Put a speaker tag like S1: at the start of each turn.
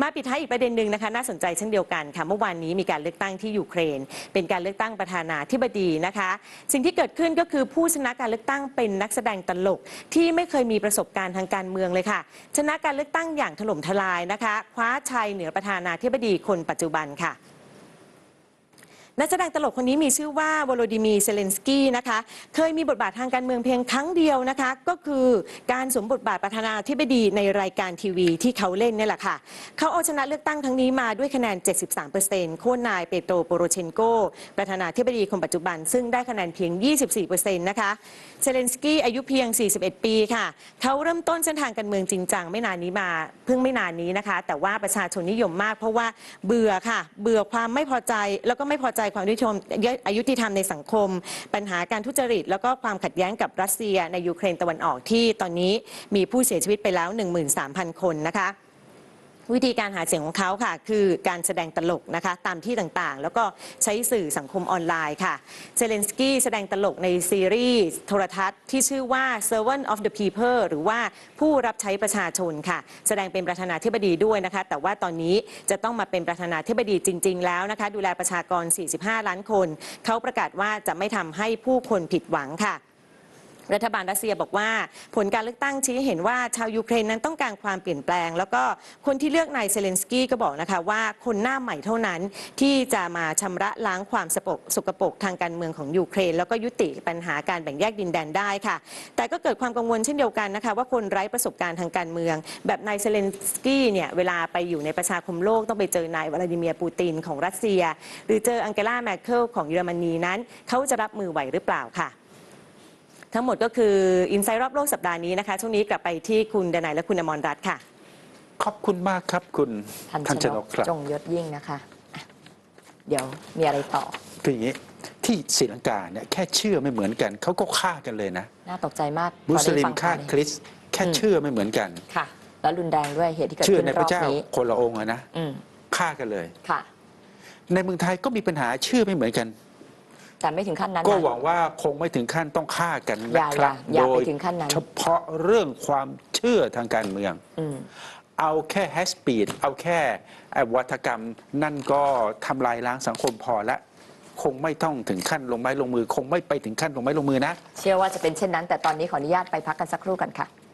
S1: มาปิดท้ายอีกประเด็นหนึ่งนะคะน่าสนใจเช่นเดียวกันค่ะเมื่อวานนี้มีการเลือกตั้งที่ยูเครน เป็นการเลือกตั้งประธานาธิบดีนะคะ สิ่งที่เกิดขึ้นก็คือผู้ชนะการเลือกตั้งเป็นนักแสดงตลก ที่ไม่เคยมีประสบการณ์ทางการเมืองเลยค่ะ ชนะการเลือกตั้งอย่างถล่มทลายนะคะ คว้าชัยเหนือประธานาธิบดีคนปัจจุบันค่ะ นักแสดงตลกคนนี้มีชื่อว่าวโลดิมีเซเลนสกี้นะคะ เคยมีบทบาททางการเมืองเพียงครั้งเดียวนะคะ ก็คือการสวมบทบาทประธานาธิบดีในรายการทีวีที่เขาเล่นเนี่ยแหละค่ะ เขาเอาชนะเลือกตั้งทั้งนี้มาด้วยคะแนน 73%โค่นนายเปโตรโปโรเชนโก ประธานาธิบดีคนปัจจุบัน ซึ่งได้คะแนนเพียง 24%นะคะ เซเลนสกี้อายุเพียง 41 ปีค่ะ เขาเริ่มต้นเส้นทางการเมืองจริงจังไม่นานนี้มา เพิ่งไม่นานนี้นะคะ แต่ว่าประชาชนนิยมมากเพราะว่าเบื่อค่ะ เบื่อความไม่พอใจแล้วก็ไม่พอใจจความยุติธรรมอายุติธรรมในสังคม ปัญหาการทุจริต แล้วก็ความขัดแย้งกับรัสเซียในยูเครนตะวันออกที่ตอนนี้มีผู้เสียชีวิตไปแล้ว 13,000 คนนะคะ วิธีการหาเสียงของเขาค่ะ คือการแสดงตลกนะคะ ตามที่ต่างๆ แล้วก็ใช้สื่อสังคมออนไลน์ค่ะเซเลนสกี้แสดงตลกในซีรีส์โทรทัศน์ที่ชื่อว่า Servant of the People หรือว่าผู้รับใช้ประชาชนค่ะ แสดงเป็นประธานาธิบดีด้วยนะคะ แต่ว่าตอนนี้จะต้องมาเป็นประธานาธิบดีจริง ๆ แล้วนะคะ ดูแลประชากร 45 ล้านคน เขาประกาศว่าจะไม่ทำให้ผู้คนผิดหวังค่ะ รัฐบาลรัสเซียบอกว่า ผลการเลือกตั้งชี้เห็นว่าชาวยูเครนนั้นต้องการความเปลี่ยนแปลง แล้วก็คนที่เลือกนายเซเลนสกี้ก็บอกนะคะว่าคนหน้าใหม่เท่านั้นที่จะมาชำระล้างความสกปกสกปรกทางการเมืองของยูเครน แล้วก็ยุติปัญหาการแบ่งแยกดินแดนได้ค่ะ แต่ก็เกิดความกังวลเช่นเดียวกันนะคะว่าคนไร้ประสบการณ์ทางการเมือง แบบนายเซเลนสกี้เนี่ยเวลาไปอยู่ในประชาคมโลกต้องไปเจอนาย วลาดิเมียร์ปูตินของรัสเซีย หรือเจออังเกลาแมคเคิลของเยอรมนีนั้นเขาจะรับมือไหวหรือเปล่าค่ะ ทั้งหมดก็คืออินไซต์รอบโลกสัปดาห์นี้นะคะ ช่วงนี้กลับไปที่คุณดนายและคุณอมรรัตน์ค่ะ
S2: ขอบคุณมากครับคุณ
S3: ทัน
S2: ทัน
S3: ช
S2: ช
S3: น
S2: น
S3: ก
S2: กครับ
S3: จงยศยิ่งนะคะอะเดี๋ยวมีอะไรต่อ
S2: คืออย่างนี้ที่ศรีลังกาเนี่ยแค่เชื่อไม่เหมือนกันเขาก็ฆ่ากันเลยนะ
S3: น่าตกใจมาก
S2: มุสลิม
S3: ตอนนี้ฟัง
S2: ฆ่า
S3: ข่วนี้
S2: คริสต์แค่
S3: อืม
S2: เชื่อไม่เหมือนกัน
S3: ค่ะ แล้วรุนแรงด้วยเหตุที่เกิด
S2: เชื่อ
S3: ขึ้น
S2: ใน
S3: ร
S2: พ
S3: อ
S2: ระ
S3: บ
S2: เจ้า
S3: นี้
S2: คนละองค์อะนะ
S3: อืม
S2: ฆ่ากันเลย
S3: ค่ะ
S2: ในเมืองไทยก็มีปัญหาเชื่อไม่เหมือนกัน
S3: แต่ไม่ถึงขั้นนั้น
S2: ก็
S3: นะ
S2: หวังว่าคงไม่ถึงขั้นต้องฆ่ากัน
S3: อย่า
S2: นะครับ
S3: อย่าอย่า
S2: โด
S3: ไป
S2: ย
S3: ถึงขั้นนั้น
S2: เฉพาะเรื่องความเชื่อทางการเมือง
S3: อืม
S2: เอาแค่แฮสปีดเอาแค่ไอ้วัฒกรรมนั่นก็ทำลายล้างสังคมพอละคงไม่ต้องถึงขั้นลงไม้ลงมือ คงไม่ไปถึงขั้นลงไม้ลงมือนะ
S3: เชื่อว่าจะเป็นเช่นนั้น แต่ตอนนี้ขออนุญาตไปพักกันสักครู่กันค่ะ